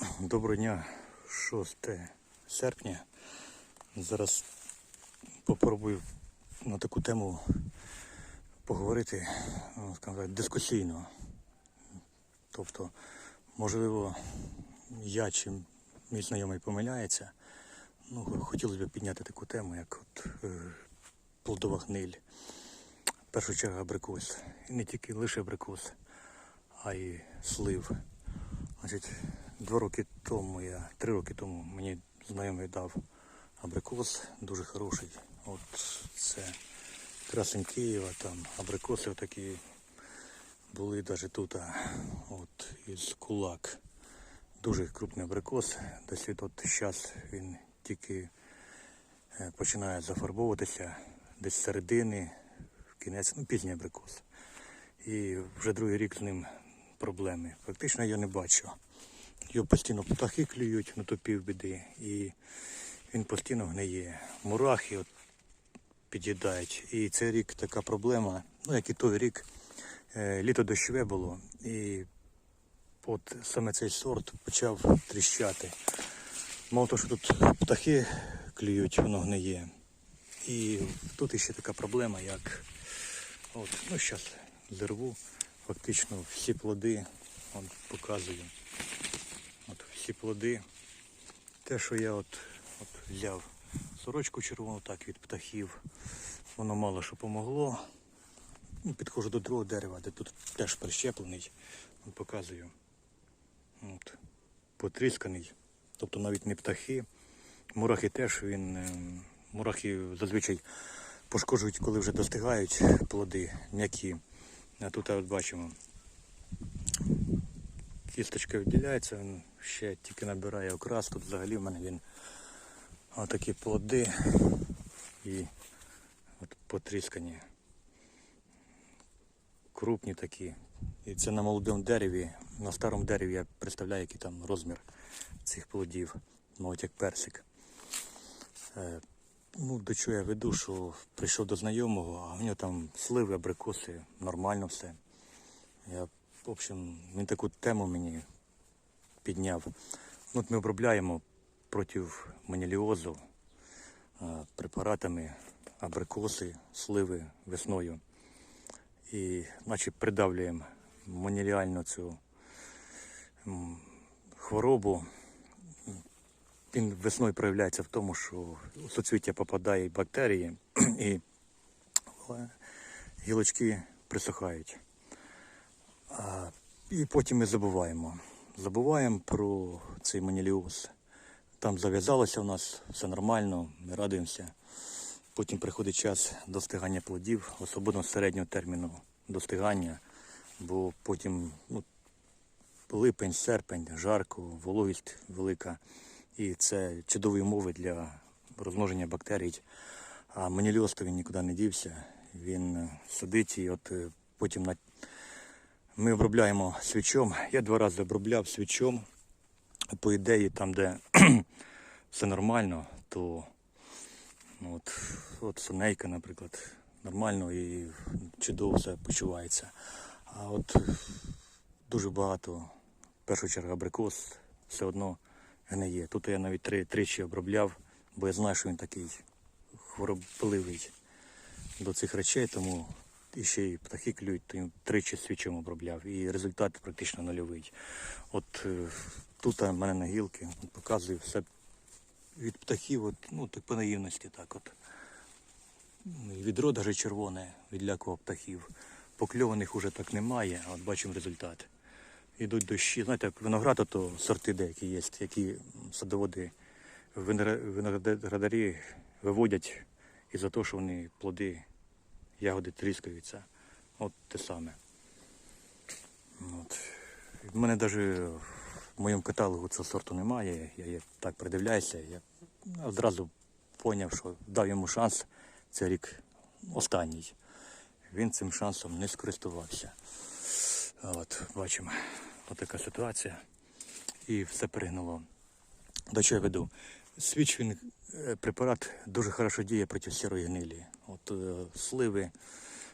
Доброго дня, 6 серпня. Зараз попробую на таку тему поговорити, ну, так, дискусійно. Тобто, можливо, я чи мій знайомий помиляється. Ну, хотілося б підняти таку тему, як от, е, плодова гниль. В першу чергу абрикос. І не тільки лише абрикос, а й слив. Значить, два роки тому я, три роки тому мені знайомий дав абрикос, дуже хороший. От це красень Києва, там абрикоси такі були навіть тут, от із кулак. Дуже крупний абрикос. Десь от зараз він тільки е, починає зафарбовуватися десь середини, в кінець, ну пізній абрикос. І вже другий рік з ним проблеми. Фактично я не бачу. Його постійно птахи клюють, ну то півбіди. І він постійно гниє. Мурахи от під'їдають. І цей рік така проблема, ну як і той рік, е, літо дощове було. І от саме цей сорт почав тріщати. Мало того, що тут птахи клюють, воно гниє. І тут іще така проблема, як от, ну зараз зерву, фактично всі плоди, от, показую. Всі плоди. Те, що я от, от взяв сорочку червону, так від птахів, воно мало що помогло. Ну, підходжу до другого дерева, де тут теж прищеплений. Показую. От, потрісканий. Тобто навіть не птахи. Мурахи теж він. ем, Мурахи зазвичай пошкоджують, коли вже достигають плоди м'які. А тут от бачимо. Кісточка відділяється, він ще тільки набирає окрас. Тут взагалі в мене він отакі плоди і от потріскані. Крупні такі. І це на молодому дереві. На старому дереві я представляю, який там розмір цих плодів, мабуть, як персик. Е, Ну, до чого я веду, що прийшов до знайомого, а в нього там сливи, абрикоси, нормально все. Я, в общем, він таку тему мені підняв. Ну, От ми обробляємо проти маніліозу е, препаратами абрикоси, сливи весною. І наче придавлюємо маніліальну цю хворобу. Він весною проявляється в тому, що у суцвіття попадають бактерії і е, гілочки присихають. І потім ми забуваємо. Забуваємо про цей маніліоз. Там зав'язалося у нас, все нормально, ми радуємося. Потім приходить час достигання плодів, особливо середнього терміну достигання, бо потім ну, липень, серпень, жарко, вологість велика. І це чудові умови для розмноження бактерій. А маніліоз то він нікуди не дівся. Він е, сидить і от е, потім на... ми обробляємо свічом. Я два рази обробляв свічом. По ідеї, там, де все нормально, то ну, от, от сонейка, наприклад, нормально і чудово все почувається. А от дуже багато, в першу чергу, абрикос все одно гниє. Тут я навіть три, тричі обробляв, бо я знаю, що він такий хворобливий до цих речей, тому і ще й птахи клюють, то він тричі свічом обробляв. І результат практично нульовий. От е, тут в мене на гілки показую все від птахів, от, ну так по наївності так от. Відро навіть червоне відлякував птахів. Покльованих уже так немає, а от бачимо результат. Йдуть дощі. Знаєте, як виноград, то сорти деякі є, які садоводи, виноградарі виводять із-за того, що вони плоди, ягоди тріскаються. От те саме. От. В мене навіть в моєму каталогу цього сорту немає. Я, я так придивляюся. Я одразу зрозумів, що дав йому шанс. Це рік останній. Він цим шансом не скористувався. От, бачимо, отака ситуація. І все перегнало. До чого я веду? Свіч е, препарат дуже хорошо діє проти сірої гнилі. От е, сливи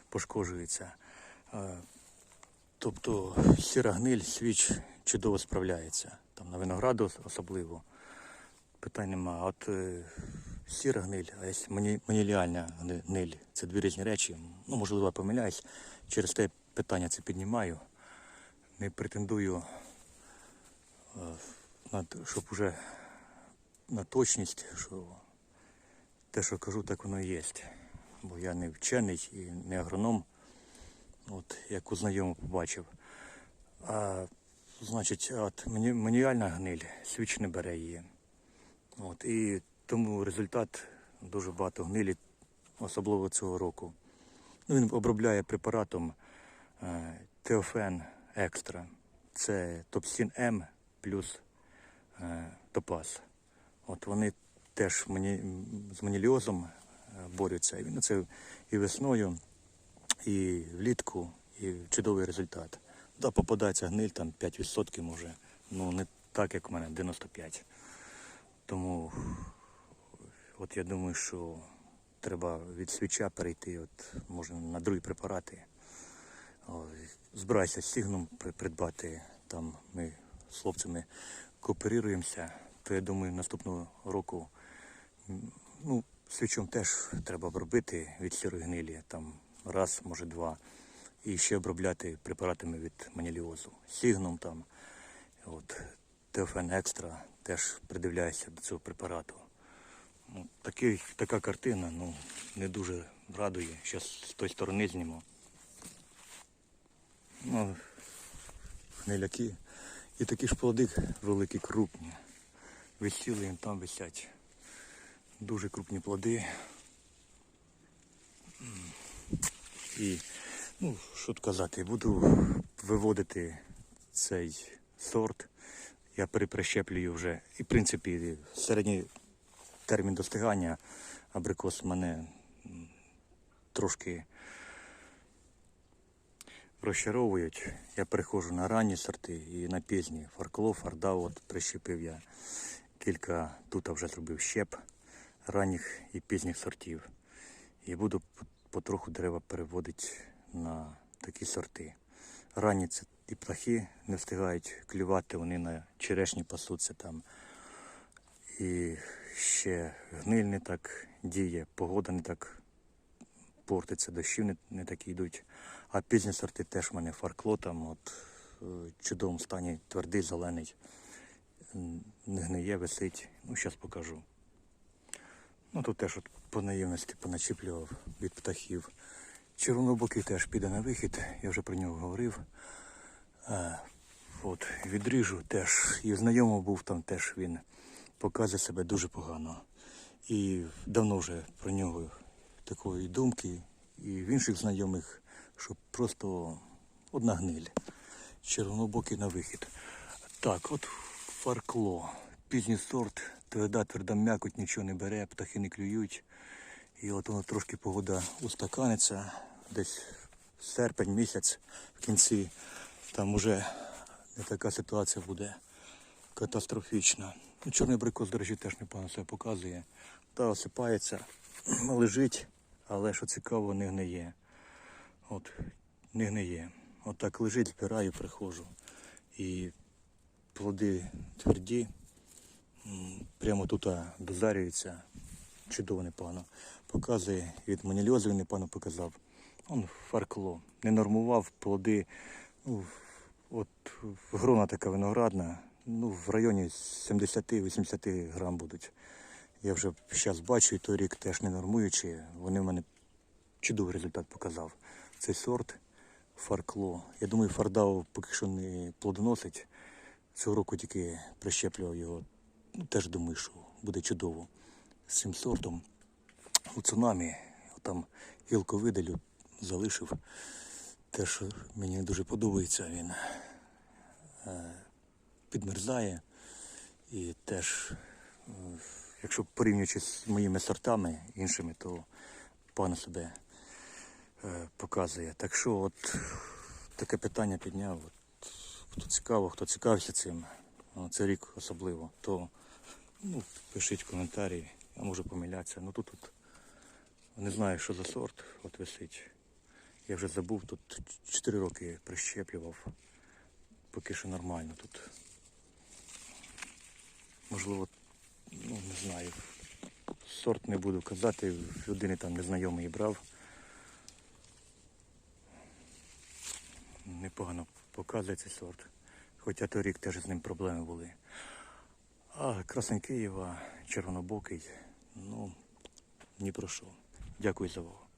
пошкоджуються. Е, тобто сіра гниль, свіч чудово справляється. там на винограду особливо. Питань нема. От сіра гниль, а маніліальна гниль. Це дві різні речі. Ну, можливо, я помиляюсь. Через те питання це піднімаю. Не претендую, щоб уже на точність, що те, що кажу, так воно і є. Бо я не вчений і не агроном. От, як у знайомого побачив. А, значить, от маніальна гниль, свіч не бере її. От, і тому результат дуже багато гнилі, особливо цього року. Ну, він обробляє препаратом е, Теофен Екстра. Це Топсін М плюс е, Топаз. От вони теж мані, з маніліозом е, борються. І це і весною, і влітку, і чудовий результат. Да, попадається гниль там 5% може. Ну не так, як у мене, 95%. Тому от я думаю, що треба від свіча перейти, от, може, на другі препарати. Збирайся з сігном придбати. Там ми з хлопцями кооперуємося, то я думаю, наступного року ну, свічом теж треба обробити від сірої гнилі, там раз, може два. І ще обробляти препаратами від маніліозу. Сігном там, от, Теофен Екстра теж придивляюся до цього препарату. Ну, такий, така картина ну, не дуже радує. Зараз з тої сторони зніму. Ну, гниляки. І такі ж плоди великі, крупні. Висіли їм там висять. Дуже крупні плоди. І, ну, що тут казати, буду виводити цей сорт. Я переприщеплюю вже. І, в принципі, середній термін достигання абрикос мене трошки розчаровують. Я переходжу на ранні сорти і на пізні. Фаркло, фардау, от прищепив я кілька, тут вже зробив щеп ранніх і пізніх сортів. І буду потроху дерева переводити на такі сорти. Ранні це і птахи не встигають клювати, вони на черешні пасуться там. І ще гниль не так діє, погода не так портиться, дощі не, не такі йдуть. А пізні сорти теж в мене фаркло там, от е, в чудовому стані, твердий, зелений, не гниє, висить. Ну, зараз покажу. Ну тут теж от по наївності поначіплював від птахів. Червонобокий теж піде на вихід, я вже про нього говорив. А, от, відріжу теж. І знайомий був там теж він показує себе дуже погано. І давно вже про нього такої думки, і в інших знайомих, що просто одна гниль. Червонобокий на вихід. Так, от фаркло. Пізній сорт, тверда, тверда м'якоть, нічого не бере, птахи не клюють. І от воно трошки погода устаканиться, десь серпень місяць в кінці. Там уже не така ситуація буде катастрофічна. Ну, чорний абрикос, до речі, теж непогано себе показує. Та осипається, лежить, але що цікаво, не гниє. От, не гниє. От так лежить, збираю, приходжу. І плоди тверді, прямо тут а, дозарюються. Чудово непогано. Показує, від маніліозу він непогано показав. Он фаркло. Не нормував плоди. Ну, от грона така виноградна. Ну, в районі 70-80 грам будуть. Я вже зараз бачу, і той рік теж не нормуючи. Вони в мене чудовий результат показав. Цей сорт фаркло. Я думаю, фардау поки що не плодоносить. Цього року тільки прищеплював його. Ну, теж думаю, що буде чудово з цим сортом. У цунамі там гілку видалю залишив. Теж мені дуже подобається він. Е, Підмерзає. І теж, е, якщо порівнюючи з моїми сортами іншими, то погано себе е, показує. Так що от таке питання підняв. Хто цікаво, хто цікавився цим, ну, це рік особливо, то ну, пишіть коментарі, я можу помилятися. Ну тут, тут не знаю, що за сорт, от висить. Я вже забув, тут 4 роки прищеплював. Поки що нормально тут. Можливо, ну не знаю. Сорт не буду казати, людини там незнайомий брав. Непогано показує цей сорт. Хоча торік теж з ним проблеми були. А красень Києва, червонобокий, ну, ні про що. Дякую за увагу.